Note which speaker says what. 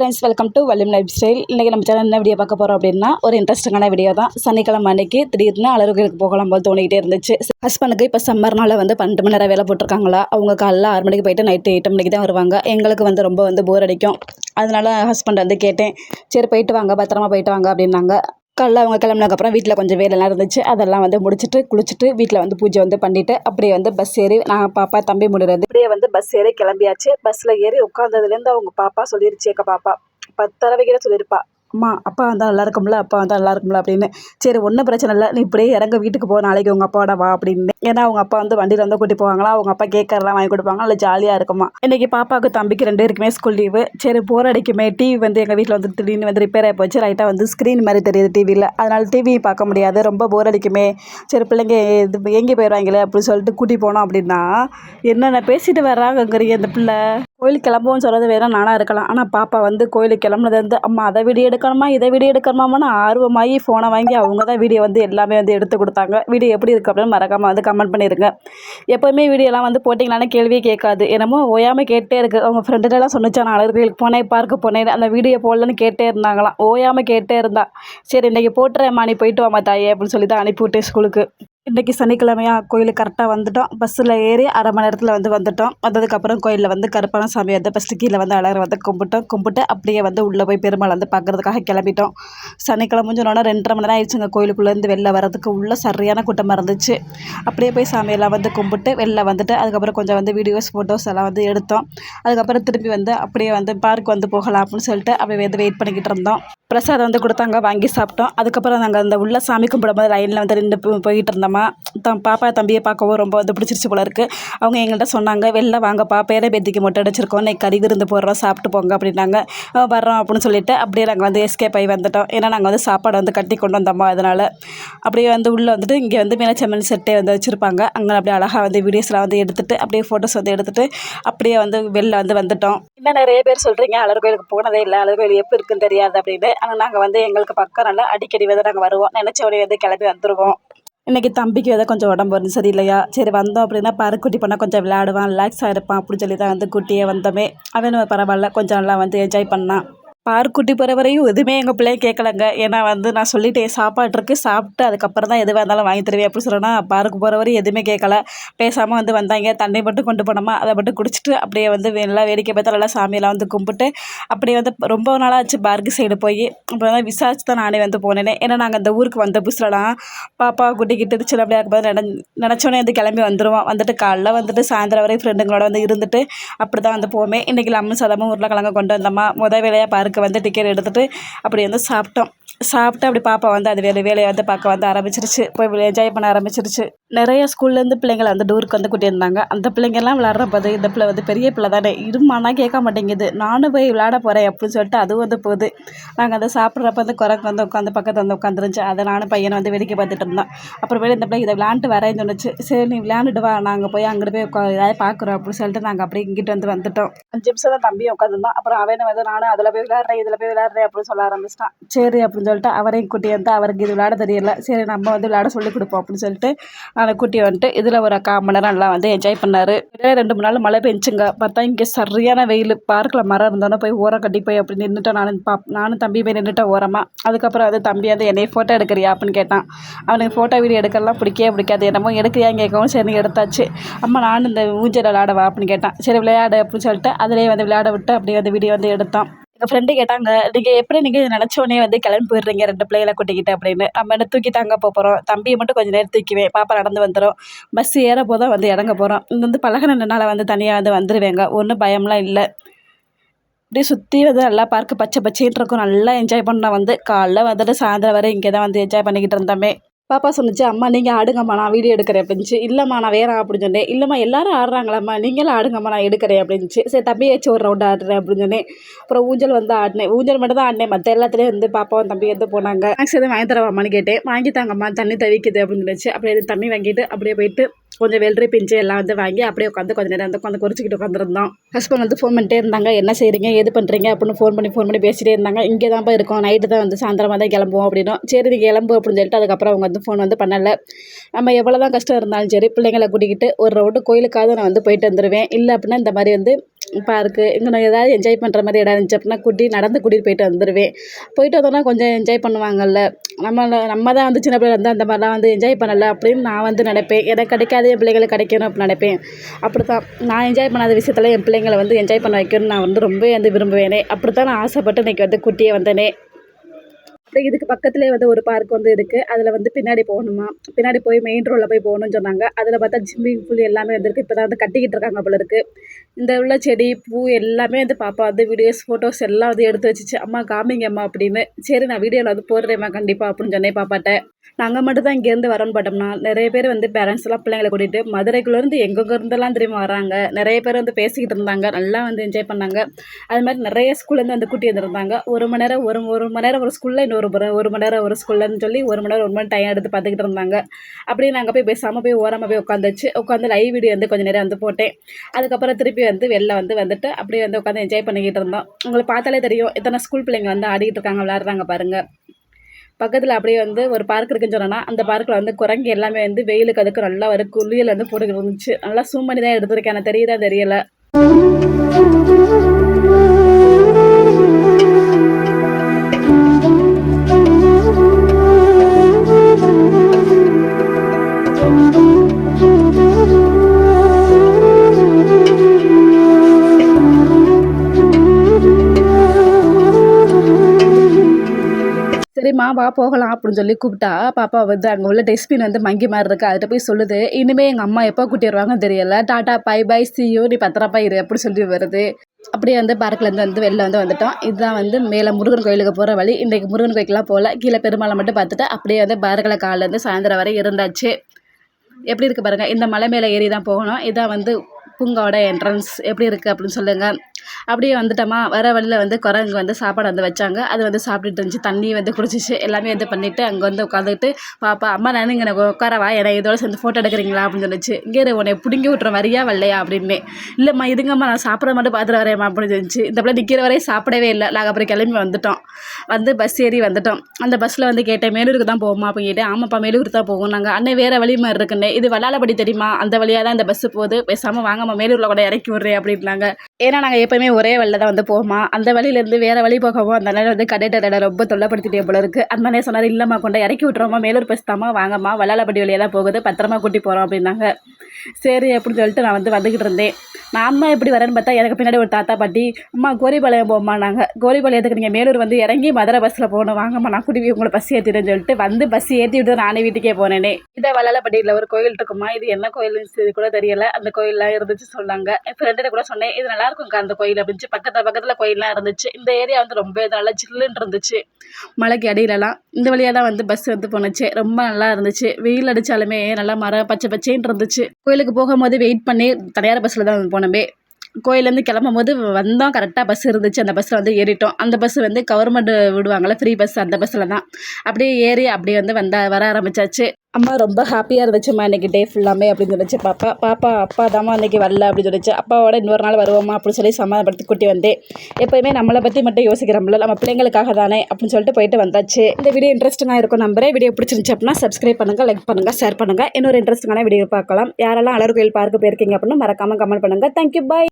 Speaker 1: Friends welcome to Valliyam lifestyle இன்றைக்கி நம்ம channel என்ன வீடியோ பார்க்க போகிறோம் அப்படின்னா ஒரு இன்ட்ரெஸ்டிங்கான வீடியோ தான். சனிக்கிழமை அன்னைக்கு திடீர்னு அலறுகளுக்கு போகலாம் போல் தோணிக்கிட்டே இருந்துச்சு. ஹஸ்பண்டுக்கு இப்போ சம்மர்னால வந்து பன்னெண்டு மணி நேரம் வேலை போட்டிருக்காங்களா? அவங்க காலைல ஆறு மணிக்கு போயிட்டு நைட்டு எட்டு மணிக்கு தான் வருவாங்க. எங்களுக்கு வந்து ரொம்ப வந்து போர் அடிக்கும். அதனால ஹஸ்பண்ட் வந்து கேட்டேன் சரி போயிட்டு வாங்க பத்திரமா போயிட்டு வாங்க அப்படின்னாங்க. காலைல அவங்க கிளம்புனதுக்கப்புறம் வீட்டில் கொஞ்சம் வேலைலாம் இருந்துச்சு. அதெல்லாம் வந்து முடிச்சுட்டு குளிச்சுட்டு வீட்டில் வந்து பூஜை வந்து பண்ணிவிட்டு அப்படியே வந்து பஸ் ஏறி நான் பாப்பா தம்பி முடிறது அப்படியே வந்து பஸ் ஏறி கிளம்பியாச்சு. பஸ்ஸில் ஏறி உட்காந்ததுலேருந்து அவங்க பாப்பா சொல்லிருச்சு எங்கள் பாப்பா பத்து தடவைக்கிற சொல்லியிருப்பா அம்மா அப்பா வந்தால் நல்லா இருக்கும்ல அப்பா வந்தால் நல்லா இருக்கும்ல அப்படின்னு. சரி ஒன்றும் பிரச்சனை இல்லை. நீ இப்படியே இறங்க வீட்டுக்கு போ நாளைக்கு உங்கள் அப்பாவோட வா அப்படின்னு. ஏன்னா அவங்க அப்பா வந்து வண்டியில் வந்து கூட்டி போவாங்களா? அவங்க அப்பா கேட்கறலாம் வாங்கி கொடுப்பாங்க இல்லை ஜாலியாக இருக்குமா? இன்றைக்கி பாப்பாவுக்கு தம்பிக்கு ரெண்டு பேருக்குமே ஸ்கூல் லீவு சரி போர் அடிக்குமே. டிவி வந்து எங்கள் வீட்டில் வந்து திடீர்னு வந்து ரிப்பேர் ஆகி போச்சு. ரைட்டாக வந்து ஸ்க்ரீன் மாதிரி தெரியுது டிவியில் அதனால் டிவி பார்க்க முடியாது. ரொம்ப போர் அடிக்குமே. சரி பிள்ளைங்க இது எங்கே போயிடுவாங்களே அப்படின்னு சொல்லிட்டு கூட்டி போனோம் அப்படின்னா என்னென்ன பேசிட்டு வர்றாங்கங்கிறீங்க இந்த பிள்ளை. கோயிலுக்கு கிளம்புவோம்னு சொல்கிறது வேணால் நானாக இருக்கலாம். ஆனால் பாப்பா வந்து கோயிலுக்கு கிளம்புனது வந்து அம்மா அதை வீடியோ எடுக்கணுமா? இதை வீடியோ எடுக்கணுமான்னு ஆர்வமாகி ஃபோனை வாங்கி அவங்க தான் வீடியோ வந்து எல்லாமே வந்து எடுத்து கொடுத்தாங்க. வீடியோ எப்படி இருக்குது அப்படின்னு மறக்காமல் வந்து கமெண்ட் பண்ணிடுங்க எப்போவுமே வீடியோலாம் வந்து போட்டிங்களான கேள்வியே கேட்காது. என்னமோ ஓயாமல் கேட்டே இருக்குது அவங்க ஃப்ரெண்டுலாம் சொன்னிச்சா நான் அழகர்களுக்கு போனேன் பார்க்க போனேன் அந்த வீடியோ போடலன்னு கேட்டே இருந்தாங்களாம். ஓயாமல் கேட்டே இருந்தா. சரி இன்றைக்கி போட்டுறேம்மா நீ போயிட்டு வாமா தாயே அப்படின்னு சொல்லி தான் அனுப்பிவிட்டேன் ஸ்கூலுக்கு இன்றைக்கி சனிக்கிழமையா கோயிலுக்கு கரெக்டாக வந்துட்டோம். பஸ்ஸில் ஏறி அரை மணி நேரத்தில் வந்து வந்துட்டோம். வந்ததுக்கப்புறம் கோயிலில் வந்து கருப்பான சாமி வந்து ஃபஸ்ட்டு கீழே வந்து அழகர் வந்து கும்பிட்டோம். கும்பிட்டு அப்படியே வந்து உள்ளே போய் பெருமாள் வந்து பார்க்குறதுக்காக கிளம்பிட்டோம். சனிக்கிழமை சொன்னோன்னா ரெண்டரை மணி நேரம் ஆயிடுச்சுங்க. கோயிலுக்குள்ளேருந்து வெளில வரதுக்கு உள்ளே சரியான கூட்டமாக இருந்துச்சு. அப்படியே போய் சாமியெல்லாம் வந்து கும்பிட்டு வெளில வந்துட்டு அதுக்கப்புறம் கொஞ்சம் வந்து வீடியோஸ் ஃபோட்டோஸ் எல்லாம் வந்து எடுத்தோம். அதுக்கப்புறம் திரும்பி வந்து அப்படியே வந்து பார்க் வந்து போகலாம் அப்படின்னு சொல்லிட்டு அப்படியே வந்து வெயிட் பண்ணிக்கிட்டு இருந்தோம். பிரசாதம் வந்து கொடுத்தாங்க. வாங்கி சாப்பிட்டோம். அதுக்கப்புறம் நாங்கள் அந்த உள்ள சாமி கும்பிடும்போது லைனில் வந்து நின்று போயிட்டு இருந்தோம். தம் பாப்பா தம்பியை பார்க்கவும் ரொம்ப வந்து பிடிச்சிருச்சு போல இருக்குது அவங்க எங்கள்கிட்ட சொன்னாங்க வெளில வாங்கப்பா பேர பேத்திக்கு மொட்டை அடிச்சிருக்கோம் இன்னைக்கு கறி விருந்து போடுறோம் சாப்பிட்டு போங்க அப்படின்னாங்க. வர்றோம் அப்படின்னு சொல்லிட்டு அப்படியே நாங்கள் வந்து எஸ்கேப் ஆகி வந்துட்டோம். ஏன்னா நாங்கள் வந்து சாப்பாடு வந்து கட்டி கொண்டு வந்தோமா அதனால். அப்படியே வந்து உள்ளே வந்துட்டு இங்கே வந்து மீனச்சம்மன் செட்டே வந்து வச்சுருப்பாங்க. அங்கே அப்படியே அழகாக வந்து வீடியோஸ்லாம் வந்து எடுத்துட்டு அப்படியே ஃபோட்டோஸ் வந்து எடுத்துட்டு அப்படியே வந்து வெளில வந்து வந்துட்டோம். இன்னும் நிறைய பேர் சொல்கிறீங்க அழகர் கோயிலுக்கு போனதே இல்லை அழகர் கோயில் எப்படி இருக்குன்னு தெரியாது அப்படின்னு. ஆனால் நாங்கள் வந்து எங்களுக்கு பக்கம் நல்லா அடிக்கடி வந்து நாங்கள் வருவோம். நினச்ச உடனே வந்து கிளம்பி வந்துடுவோம் இன்றைக்கி தம்பிக்கு ஏதோ கொஞ்சம் உடம்பு வந்து சரியில்லையா? சரி வந்தோம் அப்படின்னா பருக்குட்டி பண்ணால் கொஞ்சம் விளையாடுவான் ரிலாக்ஸாக இருப்பான் அப்படின்னு சொல்லி தான் வந்து குட்டியே வந்தோமே. அவனும் பரவாயில்ல கொஞ்சம் நல்லா வந்து என்ஜாய் பண்ணான். பார்க் குட்டி போகிற வரையும் எதுவுமே எங்கள் பிள்ளைய கேட்கலங்க ஏன்னா வந்து நான் சொல்லிட்டேன் சாப்பாடு இருக்குது சாப்பிட்டு அதுக்கப்புறம் தான் எதுவாக இருந்தாலும் வாங்கி தருவேன் அப்படி சொல்லணும்னா பார்க்கு போகிற வரையும் எதுவுமே கேட்கல பேசாமல் வந்து வந்தாங்க தண்ணி மட்டும் கொண்டு போனோமா அதை மட்டும் குடிச்சிட்டு அப்படியே வந்து நல்லா வேடிக்கை பார்த்தா நல்லா சாமியெல்லாம் வந்து கும்பிட்டு அப்படியே வந்து ரொம்ப நாளாச்சு பார்க்கு சைடு போய். அப்புறம் தான் விசாரிச்சு தான் நானே வந்து போனேனே. ஏன்னா நாங்கள் அந்த ஊருக்கு வந்த புதுசுலலாம் பாப்பா குட்டிக்கிட்டு சில அப்படியே இருக்கும்போது நினை நினச்சோன்னே வந்து கிளம்பி வந்துடுவோம் வந்துட்டு காலைல வந்துட்டு சாயந்தரம் வரையும் ஃப்ரெண்டுங்களோட வந்து இருந்துட்டு அப்படி தான் வந்து போவோமே. இன்றைக்கி லம்மன் சாதமும் உருளைக்கிழங்கு கொண்டு வந்தோமா. முத வேலையாக பார்க்க வந்து டிக்கெட் எடுத்துகிட்டு அப்படி வந்து சாப்பிட்டோம். சாப்பிட்டு அப்படி பாப்பா வந்து அது வேலை வேலையை வந்து பார்க்க வந்து ஆரம்பிச்சிருச்சு. போய் என்ஜாய் பண்ண ஆரம்பிச்சிருச்சு. நிறைய ஸ்கூல்லேருந்து பிள்ளைங்களை வந்து டூருக்கு வந்து கூட்டியிருந்தாங்க. அந்த பிள்ளைங்கெல்லாம் விளாட்ற போது இந்த பிள்ளை வந்து பெரிய பிள்ளை தானே. இருமானா கேட்க மாட்டேங்குது. நானும் போய் விளாட போகிறேன் அப்படின்னு சொல்லிட்டு அதுவும் வந்து போகுது. நாங்கள் அதை சாப்பிட்றப்ப வந்து குரங்கு வந்து உட்காந்து பக்கத்தில் வந்து உட்காந்துருந்துச்சு. அதை நானும் பையனை வந்து வேடிக்கை பார்த்துட்டு இருந்தோம். அப்புறமேல இந்த பிள்ளை இதை விளாண்டு வரேன்னு சொன்னுச்சு. சரி நீ விளையாண்டுட்டு வா. நாங்கள் போய் அங்கிட்டு போய் உட்கா ஏதாவது பார்க்குறோம் அப்படின்னு சொல்லிட்டு நாங்கள் அப்படியே இங்கிட்டு வந்து வந்துட்டோம். அஞ்சு நிமிஷம் தான் தம்பியும் உட்காந்துருந்தோம் அப்புறம் அவனை வந்து நானும் அதில் போய் விளாட்றேன் இதில் போய் விளாட்றேன் அப்படின்னு சொல்ல ஆரம்பிச்சிட்டான். சரி அப்படின்னு சொல்லிட்டு அவரையும் குட்டி வந்து அவருக்கு இது விளையாட தெரியல. சரி நம்ம வந்து விளையாட சொல்லி கொடுப்போம் அப்படின்னு சொல்லிட்டு அந்த குட்டி வந்துட்டு இதில் ஒரு கால் மணி நேரம் நல்லா வந்து என்ஜாய் பண்ணார். ரெண்டு மூணு நாள் மழை பெஞ்சுங்க. பார்த்தா இங்கே சரியான வெயில். பார்க்கில் மரம் இருந்தோன்னா போய் ஓரம் கட்டி போய் அப்படி நின்றுட்டோம் நானும் பா நானும் தம்பி போய் நின்றுட்டேன் ஓரமாக அதுக்கப்புறம் வந்து தம்பி வந்து என்னை ஃபோட்டோ எடுக்கிறியா அப்படின்னு கேட்டான். அவனுக்கு ஃபோட்டோ வீடியோ எடுக்கலாம் பிடிக்கவே பிடிக்காது. என்னமோ எடுக்கிறியான்னு கேட்கவும். சரி எடுத்தாச்சு. அம்மா நானும் இந்த ஊஞ்சல் விளையாடவா அப்படின்னு கேட்டான். சரி விளையாடு அப்படின்னு சொல்லிட்டு அதிலே வந்து விளையாட விட்டு அப்படியே வந்து வீடியோ வந்து எடுத்தான். எங்கள் ஃப்ரெண்டு கேட்டாங்க நீங்கள் எப்படி நீங்கள் நினச்ச உடனே வந்து கிளம்பி போயிடுறீங்க ரெண்டு பிள்ளைகளை கூட்டிக்கிட்டு? அப்படின்னு. நம்ம என்ன தூக்கி தாங்க போகிறோம் தம்பியை மட்டும் கொஞ்சம் நேரம் தூக்கிவேன். பாப்பா நடந்து வந்துடும் பஸ் ஏற போதும் வந்து இறங்க போகிறோம் இங்கே வந்து பழகினால வந்து தனியாக வந்து வந்துடுவேங்க ஒன்றும் பயம்லாம் இல்லை. அப்படியே சுற்றி வந்து நல்லா பார்க்க பச்சை பச்சைன்னு இருக்கும் நல்லா என்ஜாய் பண்ணால் வந்து. காலைல வந்துட்டு சாயந்தரம் வரை இங்கே தான் வந்து என்ஜாய் பண்ணிக்கிட்டு இருந்தோமே. பாப்பா சொன்னிச்சு அம்மா நீங்கள் ஆடுங்கம்மா நான் வீடியோ எடுக்கிறேன் அப்படின்ச்சு இல்லைம்மா நான் வேற அப்படின்னு சொன்னேன். இல்லைம்மா எல்லாரும் ஆடுறாங்களாம்மா நீங்களும் ஆடுங்கம்மா நான் எடுக்கிறேன் அப்படின்ச்சு சரி தம்பியாச்சும் ஒரு ரவுண்ட் ஆடுறேன் அப்படின்னு சொன்னேன். அப்புறம் ஊஞ்சல் வந்து ஆடினேன். ஊஞ்சல் மட்டும் தான் ஆடினேன். மற்ற எல்லாத்துலேயும் வந்து பாப்பாவும் தம்பி வந்து போனாங்க. மேக்ஸ் எதுவும் வாங்கி தரவாமான்னு கேட்டேன். வாங்கி தாங்கம்மா தண்ணி தவிக்குது அப்படின்னு சொல்லிச்சு அப்படியே எதுவும் தண்ணி வாங்கிட்டு அப்படியே போயிட்டு கொஞ்சம் வெள்ளரி பிஞ்சு எல்லாம் வந்து வாங்கி அப்படியே உட்காந்து கொஞ்சம் நேரம் வந்து உட்காந்து குறிச்சிக்கிட்டு உட்காந்துருந்தோம். ஹஸ்பண்ட் வந்து ஃபோன் பண்ணிட்டே இருந்தாங்க. என்ன செய்கிறீங்க எது பண்ணுறீங்க அப்படின்னு ஃபோன் பண்ணி ஃபோன் பண்ணி பேசிட்டே இருந்தாங்க. இங்கே தான்ப்பா இருக்கோம். நைட்டு தான் வந்து சாயந்தரமாக தான் கிளம்புவோம் அப்படின்னும் சரி நீங்கள் கிளம்பு அப்படின்னு சொல்லிட்டு அதுக்கப்புறம் அவங்க வந்து ஃபோன் வந்து பண்ணலை. நம்ம எவ்வளோ தான் கஷ்டம் இருந்தாலும் சரி பிள்ளைங்களை கூட்டிக்கிட்டு ஒரு ரவுண்டு கோயிலுக்காவது நான் வந்து போயிட்டு வந்துடுவேன் இல்லை அப்படின்னா இந்த மாதிரி வந்து பார்க்கு இங்கே நான் ஏதாவது என்ஜாய் பண்ணுற மாதிரி இடம் இருந்துச்சு அப்படின்னா கூட்டி நடந்து கூட்டிகிட்டு போயிட்டு வந்துடுவேன் போயிட்டு வந்தோன்னா கொஞ்சம் என்ஜாய் பண்ணுவாங்கல்ல. நம்ம நம்ம தான் வந்து சின்ன பிள்ளைல வந்து அந்த மாதிரிலாம் வந்து என்ஜாய் பண்ணலை அப்படின்னு நான் வந்து நினைப்பேன். எனக்கு கிடைக்காது என் பிள்ளைங்களுக்கு கிடைக்கணும் அப்படின்னு நினைப்பேன். அப்படி தான் நான் என்ஜாய் பண்ணாத விஷயத்தில் என் பிள்ளைங்களை வந்து என்ஜாய் பண்ண வைக்கணும்னு நான் வந்து ரொம்ப வந்து விரும்புவேனே. அப்படி தான் நான் ஆசைப்பட்டு இன்றைக்கி வந்து குட்டியே வந்தேனே. அப்புறம் இதுக்கு பக்கத்துலேயே வந்து ஒரு பார்க் வந்து இருக்குது அதில் வந்து பின்னாடி போகணுமா? பின்னாடி போய் மெயின் ரோடில் போய் போகணும்னு சொன்னாங்க. அதில் பார்த்தா ஸ்விம்மிங் பூல் எல்லாமே வந்துருக்கு. இப்போ தான் வந்து கட்டிக்கிட்டு இருக்காங்க போல இருக்குது இந்த உள்ள செடி பூ எல்லாமே வந்து பாப்பா வந்து வீடியோஸ் ஃபோட்டோஸ் எல்லாம் வந்து எடுத்து வச்சுச்சு. அம்மா காமிங்க அம்மா அப்படின்னு. சரி நான் வீடியோவில் வந்து போடுறேம்மா கண்டிப்பாக அப்படின்னு சொன்னேன் பாப்பாட்ட. நாங்கள் மட்டும் தான் இங்கேருந்து வரோன்னு பார்த்தோம்னா நிறைய பேர் வந்து பேரண்ட்ஸ்லாம் பிள்ளைங்களை கூட்டிகிட்டு மதுரைக்குள்ளேருந்து எங்கெங்கே இருந்தெல்லாம் திரும்பி வராங்க. நிறைய பேர் வந்து பேசிக்கிட்டு இருந்தாங்க. நல்லா வந்து என்ஜாய் பண்ணாங்க. அது மாதிரி நிறைய ஸ்கூல்லேருந்து வந்து கூட்டி வந்துருந்தாங்க. ஒரு மணி நேரம் ஒரு ஒரு மணி நேரம் ஒரு ஸ்கூலில் இன்னொரு ஒரு ஒரு மணி நேரம் ஒரு ஸ்கூல்லன்னு சொல்லி ஒரு மணி நேரம் ஒரு மணி டைம் எடுத்து பார்த்துக்கிட்டு இருந்தாங்க. அப்படியே நாங்கள் போய் பேசாமல் போய் ஓரமாக போய் உட்காந்துச்சு. உட்காந்து லைவ் வீடியோ வந்து கொஞ்சம் நேரம் வந்து போட்டேன். அதுக்கப்புறம் திருப்பி வந்து வெளில வந்து வந்துட்டு அப்படியே வந்து உட்காந்து என்ஜாய் பண்ணிக்கிட்டு இருந்தோம். உங்களை பார்த்தாலே தெரியும். இத்தனை ஸ்கூல் பிள்ளைங்க வந்து ஆடிக்கிட்டு இருக்காங்க விளாட்றாங்க பாருங்கள் பக்கத்தில் அப்படியே வந்து ஒரு பார்க் இருக்குன்னு சொன்னோன்னா அந்த பார்க்கில் வந்து குரங்கு எல்லாமே வந்து வெயிலுக்கு அதுக்கு நல்லா ஒரு குளியல் வந்து போட்டுக்கிட்டு இருந்துச்சு. நல்லா சூம் பண்ணி தான் எடுத்திருக்கேன். எனக்கு தெரியுதா தெரியல. சரிம்மா வா போகலாம் அப்படின்னு சொல்லி கூப்பிட்டா பாப்பா வந்து அங்கே உள்ள டஸ்ட்பின் வந்து மங்கி மாதிரி இருக்கு. அதுகிட்ட போய் சொல்லுது இனிமேல் எங்கள் அம்மா எப்போ கூட்டி வருவாங்கன்னு தெரியல. டாட்டா பை பை சியூ நீ பத்திரப்பா இரு அப்படி சொல்லி வருது. அப்படியே வந்து பார்க்லேருந்து வந்து வெளில வந்து வந்துட்டோம். இதுதான் வந்து மேலே முருகன் கோயிலுக்கு போகிற வழி. இன்றைக்கு முருகன் கோயிலுக்குலாம் போகல. கீழே பெருமாளை மட்டும் பார்த்துட்டு அப்படியே வந்து பார்க்கில் காலையிலேருந்து சாயந்தரம் வரை இருந்தாச்சு. எப்படி இருக்குது பாருங்கள் இந்த மலை மேலே ஏறி தான் போகணும். இதான் வந்து பூங்காவோட என்ட்ரன்ஸ் எப்படி இருக்குது அப்படின்னு சொல்லுங்கள் அப்படியே வந்துட்டோமா. வர வழியில் வந்து குரங்கு வந்து சாப்பாடு வந்து வச்சாங்க. அது வந்து சாப்பிட்டுட்டு இருந்துச்சு. தண்ணி வந்து குடிச்சிச்சு. எல்லாமே வந்து பண்ணிவிட்டு அங்கே வந்து உட்காந்துட்டு பாப்பா அம்மா நான் இங்கே எனக்கு உட்காரவா? என்னை இதோட சேர்ந்து ஃபோட்டோ எடுக்கிறீங்களா? அப்படின்னு சொல்லிச்சு. இங்கே உன்னை பிடுங்கி விட்ற வரியா வரலையா அப்படின்னு. இல்லைம்மா இதுங்கம்மா நான் சாப்பிட மட்டும் பார்த்துட்டு வரேம்மா அப்படின்னு சொல்லிச்சு. இந்த பிள்ளை நிற்கிற வரையும் சாப்பிடவே இல்லை. நாங்கள் அப்புறம் கிளம்பி வந்துட்டோம். வந்து பஸ் ஏறி வந்துட்டோம். அந்த பஸ்ஸில் வந்து கேட்டேன் மேலூருக்கு தான் போவோமா? அப்படின்னு கேட்டேன். ஆமாப்பா மேலூருக்கு தான் போவோம். நாங்கள் அண்ணே வேறு வழி மாதிரி இருக்குன்னு இது வல்லாலப்படி தெரியுமா? அந்த வழியாக தான் இந்த பஸ்ஸு போகுது. பேசாமல் நம்ம மேலூரில் கூட இறக்கி விட்றேன் அப்படின்னாங்க ஏன்னா நாங்கள் எப்போயுமே ஒரே வழியில் தான் வந்து போவோமா? அந்த வழியிலேருந்து வேறு வழி போகவும் அந்த நேரம் வந்து கடைட்டரை ரொம்ப தொல்லைப்படுத்திட்டே போல இருக்குது அந்த அண்ணே சொன்னார் இல்லைம்மா கொண்டு இறக்கி விட்றோமா மேலூர் பேசுதாமா வாங்கம்மா வல்லாலப்படி வழியாக தான் போகுது பத்திரமா கூட்டி போகிறோம் அப்படின்னாங்க. சரி அப்படின்னு சொல்லிட்டு நான் வந்து வந்துக்கிட்டு இருந்தேன். நான் அம்மா எப்படி வரேன்னு பார்த்தா எனக்கு பின்னாடி ஒரு தாத்தா பாட்டி அம்மா கோரிபாளையம் போம்மா நாங்கள் கோரிபாளையத்துக்கு நீங்கள் மேலூர் வந்து இறங்கி மதுரை பஸ்ஸில் போகணும் வாங்கம்மா நான் கூட்டி உங்களை பஸ் ஏற்றிடுன்னு சொல்லிட்டு வந்து பஸ் ஏற்றி விட்டு நானே வீட்டுக்கே போனேனே. இதை வல்லாலப்பட்டியில் ஒரு கோயில் இருக்குமா? இது என்ன கோயில்னு இது கூட தெரியல. அந்த கோயிலெலாம் இருந்துச்சு. சொன்னாங்க. இப்போ ரெண்டு கூட சொன்னேன் இது நல்லா இருக்கும்க்கா அந்த கோயில் அப்படின்னு பக்கத்தில் பக்கத்தில் கோயிலெலாம் இருந்துச்சு. இந்த ஏரியா வந்து ரொம்ப நல்லா ஜில்லுன்னு இருந்துச்சு. மலைக்கு அடியிலலாம் இந்த வழியாக தான் வந்து பஸ் வந்து போணுச்சு. ரொம்ப நல்லா இருந்துச்சு. வெயில் அடித்தாலுமே நல்லா மரம் பச்சை பச்சைன்னு இருந்துச்சு. கோயிலுக்கு போகும்போது வெயிட் பண்ணி தனியார் பஸ்ஸில் தான் போனோமே. கோயிலேருந்து கிளம்பும் போது வந்தோம் கரெக்டாக பஸ் இருந்துச்சு. அந்த பஸ்ஸில் வந்து ஏறிட்டோம். அந்த பஸ் வந்து கவர்மெண்ட் விடுவாங்கள்ல ஃப்ரீ பஸ் அந்த பஸ்ஸில் தான். அப்படியே ஏறி அப்படியே வந்து வந்த வர ஆரம்பிச்சாச்சு. அம்மா ரொம்ப ஹாப்பியாக இருந்துச்சும்மா இன்றைக்கி டே ஃபுல்லாமே அப்படின்னு சொல்லிச்சு. பாப்பா பாப்பா அப்பா தாம்மா இன்றைக்கி வரல அப்படின்னு சொல்லிச்சு. அப்பாவோட இன்னொரு நாள் வருவோமா அப்படின்னு சொல்லி சமாதானப்படுத்தி கூட்டி வந்தேன். எப்போயுமே நம்மளை பற்றி மட்டும் யோசிக்கிறோம்ல நம்ம பிள்ளைங்களுக்காக தானே அப்படின்னு சொல்லிட்டு போயிட்டு வந்தாச்சு. இந்த வீடியோ இன்ட்ரெஸ்டிங்காக இருக்கும் நம்பரே வீடியோ பிடிச்சிருந்துச்சு அப்படின்னா சப்ஸ்கிரைப் பண்ணுங்கள் லைக் பண்ணுங்கள் ஷேர் பண்ணுங்கள் இன்னொரு இன்ட்ரெஸ்டிங்கான வீடியோ பார்க்கலாம். யாரெல்லாம் அலர் கோயில் பார்க்க போயிருக்கீங்க அப்படின்னு மறக்காமல் கமெண்ட் பண்ணுங்கள் தேங்க்யூ பாய்